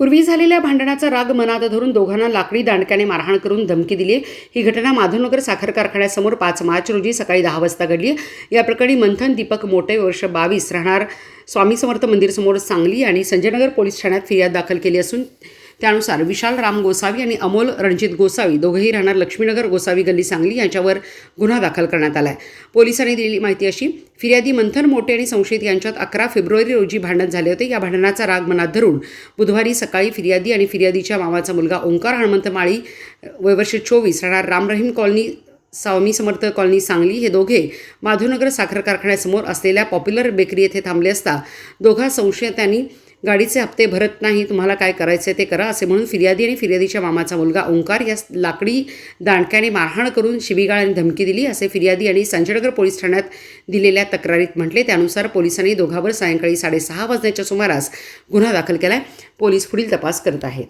पूर्वी झालेल्या भांडणाचा राग मनात धरून दोघांना लाकडी दांडक्याने मारहाण करून धमकी दिली ही घटना माधवनगर साखर कारखान्यासमोर पाच मार्च रोजी सकाळी दहा वाजता घडली या प्रकरणी मंथन दीपक मोटे वर्ष बावीस राहणार स्वामी समर्थ मंदिरसमोर सांगली आणि संजयनगर पोलीस ठाण्यात फिर्याद दाखल केली असून त्यानुसार विशाल राम गोसावी आणि अमोल रणजित गोसावी दोघेही राहणार लक्ष्मीनगर गोसावी गल्ली सांगली यांच्यावर गुन्हा दाखल करण्यात आला आहे. पोलिसांनी दिलेली माहिती अशी फिर्यादी मंथन मोटे आणि संशयित यांच्यात अकरा फेब्रुवारी रोजी भांडण झाले होते. या भांडणाचा राग मनात धरून बुधवारी सकाळी फिर्यादी आणि फिर्यादीच्या मामाचा मुलगा ओंकार हनुमंत माळी वयवर्ष चोवीस राहणार राम रहीम कॉलनी स्वामी समर्थ कॉलनी सांगली हे दोघे माधवनगर साखर कारखान्यासमोर असलेल्या पॉप्युलर बेकरी येथे थांबले असता दोघा संशयितांनी गाडीचे हप्ते भरत नाही तुम्हाला काय करायचं ते करा असे म्हणून फिर्यादी आणि फिर्यादीच्या मामाचा मुलगा ओंकार या लाकडी दांडक्याने मारहाण करून शिवीगाळ आणि धमकी दिली असे फिर्यादी आणि संजयनगर पोलीस ठाण्यात दिलेल्या तक्रारीत म्हटले. त्यानुसार पोलिसांनी दोघांवर सायंकाळी साडेसहा वाजण्याच्या सुमारास गुन्हा दाखल केलाय. पोलीस पुढील तपास करत आहेत.